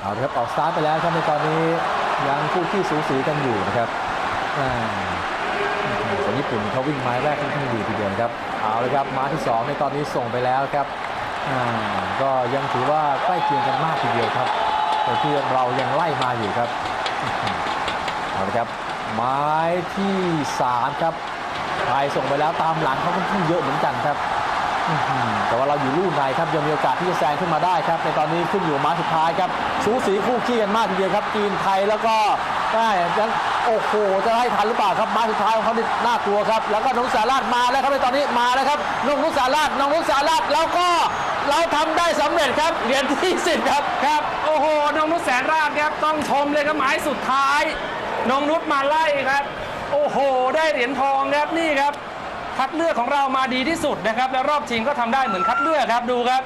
เอาละครับออกสตาร์ทไปแล้วครับในตอนนี้ยังคู่ขี้สูสีกันอยู่นะครับอ่าแต่ญี่ปุ่นเขาวิ่งไม้แรกค่อนข้างดีทีเดียวนะครับเอาเลยครับม้าที่สองในตอนนี้ส่งไปแล้วครับอ่าก็ยังถือว่าใกล้เคียงกันมากทีเดียวครับแต่ที่เรายังไล่มาอยู่ครับเอาละครับไม้ที่ 3 ครับไทยส่งไปแล้วตามหลังเขาค่อนข้างเยอะเหมือนกันครับ แต่ว่าเราอยู่ลู่ในครับยังมีโอกาสที่จะแซงขึ้นมาได้ครับ ในตอนนี้ขึ้นอยู่ม้สุดท้ายครับสูสีคู่ขี้กันมากทีเดียวครับจีนไทยแล้วก็ได้ยังโอ้โหจะให้ทันหรือเปล่าครับม้สุดท้ายของเขานี่น่ากลัวครับ แล้วก็นงสาราดมาแล้วครับในตอนนี้มาแล้วครับนงนุสาราดนงนุสาราดแล้วก็เราทำได้สำเร็จครับเหรียญที่สิบครับครับโอ้โหน้องนุชแสนราบครับต้องชมเลยครับหมายสุดท้ายน้องนุชมาไล่ครับ โอ้โห ได้เหรียญทองครับนี่ครับ คัดเลือกของเรามาดีที่สุดนะครับ และรอบชิงก็ทำได้เหมือนคัดเลือกครับดูครับ